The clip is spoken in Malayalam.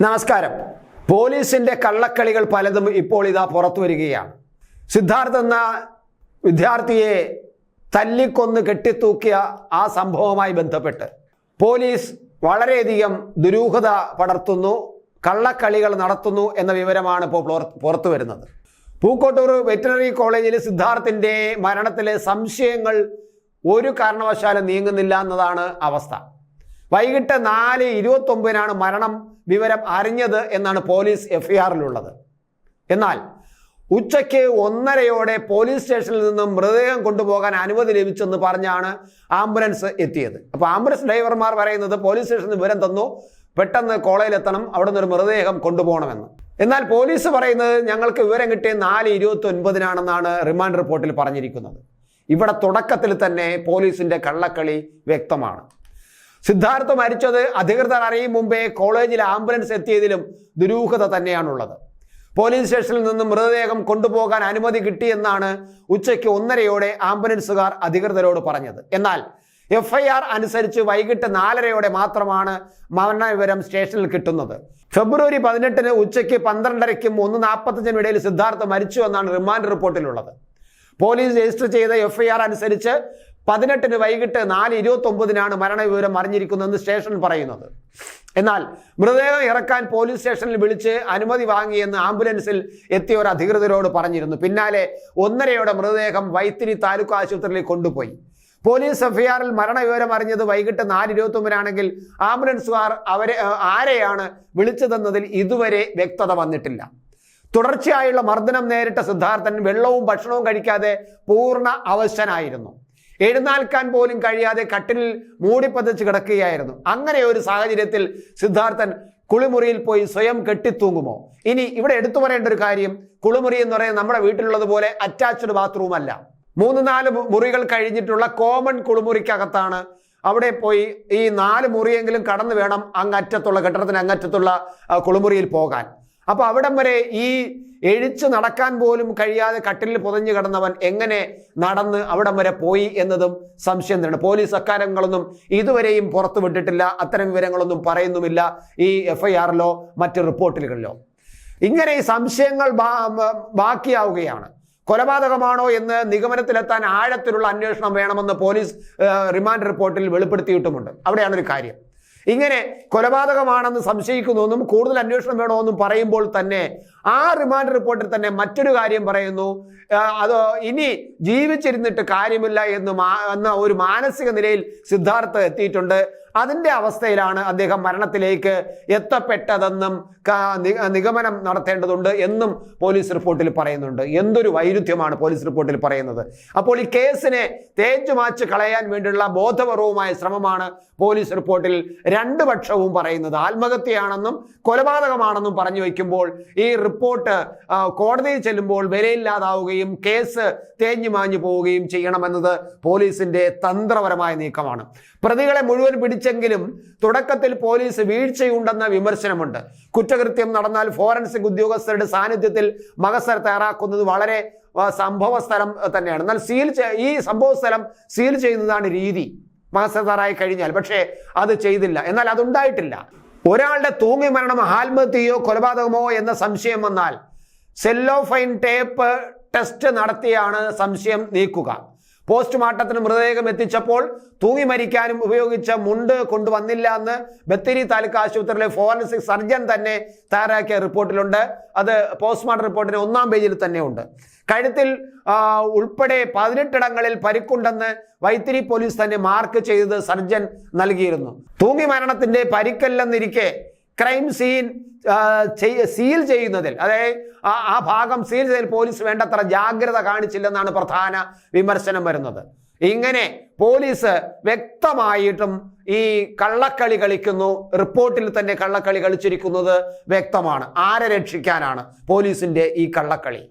നമസ്കാരം. പോലീസിന്റെ കള്ളക്കളികൾ പലതും ഇപ്പോൾ ഇതാ പുറത്തു വരികയാണ്. സിദ്ധാർത്ഥ് എന്ന വിദ്യാർത്ഥിയെ തല്ലിക്കൊന്ന് കെട്ടിത്തൂക്കിയ ആ സംഭവവുമായി ബന്ധപ്പെട്ട് പോലീസ് വളരെയധികം ദുരൂഹത പടർത്തുന്നു കള്ളക്കളികൾ നടത്തുന്നു എന്ന വിവരമാണ് ഇപ്പോൾ പുറ- പുറത്തു വരുന്നത്. പൂക്കോട്ടൂർ വെറ്റിനറി കോളേജിൽ സിദ്ധാർത്ഥിന്റെ മരണത്തിലെ സംശയങ്ങൾ ഒരു കാരണവശാലും നീങ്ങുന്നില്ല എന്നതാണ് അവസ്ഥ. വൈകിട്ട് നാല് ഇരുപത്തൊമ്പതിനാണ് മരണം വിവരം അറിഞ്ഞത് എന്നാണ് പോലീസ് എഫ്ഐആറിലുള്ളത്. എന്നാൽ ഉച്ചയ്ക്ക് ഒന്നരയോടെ പോലീസ് സ്റ്റേഷനിൽ നിന്നും മൃതദേഹം കൊണ്ടുപോകാൻ അനുമതി ലഭിച്ചെന്ന് പറഞ്ഞാണ് ആംബുലൻസ് എത്തിയത്. അപ്പോൾ ആംബുലൻസ് ഡ്രൈവർമാർ പറയുന്നത് പോലീസ് സ്റ്റേഷനിൽ വിവരം തന്നു പെട്ടെന്ന് കോളേജിലെത്തണം അവിടെ നിന്ന് ഒരു മൃതദേഹം കൊണ്ടുപോകണമെന്ന്. എന്നാൽ പോലീസ് പറയുന്നത് ഞങ്ങൾക്ക് വിവരം കിട്ടിയ നാല് ഇരുപത്തി ഒൻപതിനാണെന്നാണ് റിമാൻഡ് റിപ്പോർട്ടിൽ പറഞ്ഞിരിക്കുന്നത്. ഇവിടെ തുടക്കത്തിൽ തന്നെ പോലീസിന്റെ കള്ളക്കളി വ്യക്തമാണ്. സിദ്ധാർത്ഥ മരിച്ചത് അധികൃതർ അറിയും മുമ്പേ കോളേജിൽ ആംബുലൻസ് എത്തിയതിലും ദുരൂഹത തന്നെയാണുള്ളത്. പോലീസ് സ്റ്റേഷനിൽ നിന്നും മൃതദേഹം കൊണ്ടുപോകാൻ അനുമതി കിട്ടിയെന്നാണ് ഉച്ചയ്ക്ക് ഒന്നരയോടെ ആംബുലൻസുകാർ അധികൃതരോട് പറഞ്ഞത്. എന്നാൽ എഫ് ഐ ആർ അനുസരിച്ച് വൈകിട്ട് നാലരയോടെ മാത്രമാണ് മരണവിവരം സ്റ്റേഷനിൽ കിട്ടുന്നത്. ഫെബ്രുവരി പതിനെട്ടിന് ഉച്ചയ്ക്ക് പന്ത്രണ്ടരയ്ക്കും ഒന്ന് നാൽപ്പത്തഞ്ചിനും ഇടയിൽ സിദ്ധാർത്ഥ മരിച്ചു എന്നാണ് റിമാൻഡ് റിപ്പോർട്ടിലുള്ളത്. പോലീസ് രജിസ്റ്റർ ചെയ്ത എഫ് ഐ ആർ അനുസരിച്ച് പതിനെട്ടിന് വൈകിട്ട് നാല് ഇരുപത്തി ഒമ്പതിനാണ് മരണവിവരം അറിഞ്ഞിരിക്കുന്നതെന്ന് സ്റ്റേഷൻ പറയുന്നത്. എന്നാൽ മൃതദേഹം ഇറക്കാൻ പോലീസ് സ്റ്റേഷനിൽ വിളിച്ച് അനുമതി വാങ്ങിയെന്ന് ആംബുലൻസിൽ എത്തിയ ഒരു അധികൃതരോട് പറഞ്ഞിരുന്നു. പിന്നാലെ ഒന്നരയോടെ മൃതദേഹം വൈത്തിരി താലൂക്ക് ആശുപത്രിയിൽ കൊണ്ടുപോയി. പോലീസ് എഫ്ഐആറിൽ മരണവിവരം അറിഞ്ഞത് വൈകിട്ട് നാല് ഇരുപത്തൊമ്പതിനാണെങ്കിൽ ആംബുലൻസുകാർ അവരെ ആരെയാണ് വിളിച്ചതെന്നതിൽ ഇതുവരെ വ്യക്തത വന്നിട്ടില്ല. തുടർച്ചയായുള്ള മർദ്ദനം നേരിട്ട സിദ്ധാർത്ഥൻ വെള്ളവും ഭക്ഷണവും കഴിക്കാതെ പൂർണ അവശനായിരുന്നു. എഴുന്നേൽക്കാൻ പോലും കഴിയാതെ കട്ടിലിൽ മൂടിപ്പതച്ച് കിടക്കുകയായിരുന്നു. അങ്ങനെ ഒരു സാഹചര്യത്തിൽ സിദ്ധാർത്ഥൻ കുളിമുറിയിൽ പോയി സ്വയം കെട്ടിത്തൂങ്ങുമോ? ഇനി ഇവിടെ എടുത്തു പറയേണ്ട ഒരു കാര്യം കുളിമുറി എന്ന് പറയുന്നത് നമ്മുടെ വീട്ടിലുള്ളതുപോലെ അറ്റാച്ച്ഡ് ബാത്റൂം അല്ല. മൂന്ന് നാല് മുറികൾ കഴിഞ്ഞിട്ടുള്ള കോമൺ കുളിമുറിക്കകത്താണ് അവിടെ പോയി ഈ നാല് മുറിയെങ്കിലും കടന്നു വേണം അങ്ങറ്റത്തുള്ള കെട്ടിടത്തിന് അങ്ങറ്റത്തുള്ള കുളിമുറിയിൽ പോകാൻ. അപ്പൊ അവിടം വരെ ഈ എഴിച്ച് നടക്കാൻ പോലും കഴിയാതെ കട്ടിലിൽ പുതഞ്ഞു കിടന്നവൻ എങ്ങനെ നടന്ന് അവിടം വരെ പോയി എന്നതും സംശയം തന്നെയാണ്. പോലീസ് അക്കാരങ്ങളൊന്നും ഇതുവരെയും പുറത്തു വിട്ടിട്ടില്ല. അത്തരം വിവരങ്ങളൊന്നും പറയുന്നുമില്ല ഈ എഫ് ഐ ആറിലോ മറ്റ് ഇങ്ങനെ ഈ സംശയങ്ങൾ ബാക്കിയാവുകയാണ്. കൊലപാതകമാണോ എന്ന് നിഗമനത്തിലെത്താൻ ആഴത്തിലുള്ള അന്വേഷണം വേണമെന്ന് പോലീസ് റിമാൻഡ് റിപ്പോർട്ടിൽ വെളിപ്പെടുത്തിയിട്ടുമുണ്ട്. അവിടെയാണ് ഒരു കാര്യം. ഇങ്ങനെ കൊലപാതകമാണെന്ന് സംശയിക്കുന്നുവെന്നും കൂടുതൽ അന്വേഷണം വേണമെന്നും പറയുമ്പോൾ തന്നെ ആ റിമാൻഡ് റിപ്പോർട്ടിൽ തന്നെ മറ്റൊരു കാര്യം പറയുന്നു. അത് ഇനി ജീവിച്ചിരുന്നിട്ട് കാര്യമില്ല എന്ന് എന്ന ഒരു മാനസിക നിലയിൽ സിദ്ധാർത്ഥ എത്തിയിട്ടുണ്ട്. അതിന്റെ അവസ്ഥയിലാണ് അദ്ദേഹം മരണത്തിലേക്ക് എത്തപ്പെട്ടതെന്നും നിഗമനം നടത്തേണ്ടതുണ്ട് എന്നും പോലീസ് റിപ്പോർട്ടിൽ പറയുന്നുണ്ട്. എന്തൊരു വൈരുദ്ധ്യമാണ് പോലീസ് റിപ്പോർട്ടിൽ പറയുന്നത്. അപ്പോൾ ഈ കേസിനെ തേച്ചു മാച്ച് കളയാൻ വേണ്ടിയുള്ള ബോധപൂർവമായ ശ്രമമാണ് പോലീസ് റിപ്പോർട്ടിൽ രണ്ട് പക്ഷവും പറയുന്നത്. ആത്മഹത്യയാണെന്നും കൊലപാതകമാണെന്നും പറഞ്ഞു വയ്ക്കുമ്പോൾ ഈ റിപ്പോർട്ട് കോടതിയിൽ ചെല്ലുമ്പോൾ വിലയില്ലാതാവുകയും കേസ് തേഞ്ഞു മാഞ്ഞു പോവുകയും ചെയ്യണമെന്നത് പോലീസിന്റെ തന്ത്രപരമായ നീക്കമാണ്. പ്രതികളെ മുഴുവൻ പിടിച്ചെങ്കിലും തുടക്കത്തിൽ പോലീസ് വീഴ്ചയുണ്ടെന്ന വിമർശനമുണ്ട്. കുറ്റകൃത്യം നടന്നാൽ ഫോറൻസിക് ഉദ്യോഗസ്ഥരുടെ സാന്നിധ്യത്തിൽ മകസർ തയ്യാറാക്കുന്നത് വളരെ സംഭവ സ്ഥലം തന്നെയാണ്. എന്നാൽ സീൽ ഈ സംഭവ സ്ഥലം സീൽ ചെയ്യുന്നതാണ് രീതി. മാസത്താറായി കഴിഞ്ഞാൽ. പക്ഷേ അത് ചെയ്തില്ല. എന്നാൽ അതുണ്ടായിട്ടില്ല. ഒരാളുടെ തൂങ്ങി മരണം ആത്മഹത്യയോ കൊലപാതകമോ എന്ന സംശയം വന്നാൽ സെല്ലോഫൈൻ ടേപ്പ് ടെസ്റ്റ് നടത്തിയാണ് സംശയം നീക്കുക. പോസ്റ്റ്മോർട്ടത്തിന് മൃതദേഹം എത്തിച്ചപ്പോൾ തൂങ്ങി മരിക്കാനും ഉപയോഗിച്ച മുണ്ട് കൊണ്ടുവന്നില്ല എന്ന് ബത്തേരി താലൂക്ക് ആശുപത്രിയിലെ ഫോറൻസിക് സർജൻ തന്നെ തയ്യാറാക്കിയ റിപ്പോർട്ടിലുണ്ട്. അത് പോസ്റ്റ്മോർട്ടം റിപ്പോർട്ടിന് ഒന്നാം പേജിൽ തന്നെ ഉണ്ട് കഴുത്തിൽ ഉൾപ്പെടെ പതിനെട്ടിടങ്ങളിൽ പരിക്കുണ്ടെന്ന് വൈത്തിരി പോലീസ് തന്നെ മാർക്ക് ചെയ്തത് സർജൻ നൽകിയിരുന്നു. തൂങ്ങി മരണത്തിന്റെ പരിക്കല്ലെന്നിരിക്കെ ക്രൈം സീൻ സീൽ ചെയ്യുന്നതിൽ അതായത് ആ ഭാഗം സീൽ ചെയ്തതിൽ പോലീസ് വേണ്ടത്ര ജാഗ്രത കാണിച്ചില്ലെന്നാണ് പ്രധാന വിമർശനം വരുന്നത്. ഇങ്ങനെ പോലീസ് വ്യക്തമായിട്ടും ഈ കള്ളക്കളി കളിക്കുന്നു റിപ്പോർട്ടിൽ തന്നെ കള്ളക്കളി കളിച്ചിരിക്കുന്നത് വ്യക്തമാണ്. ആരെ രക്ഷിക്കാനാണ് പോലീസിന്റെ ഈ കള്ളക്കളി?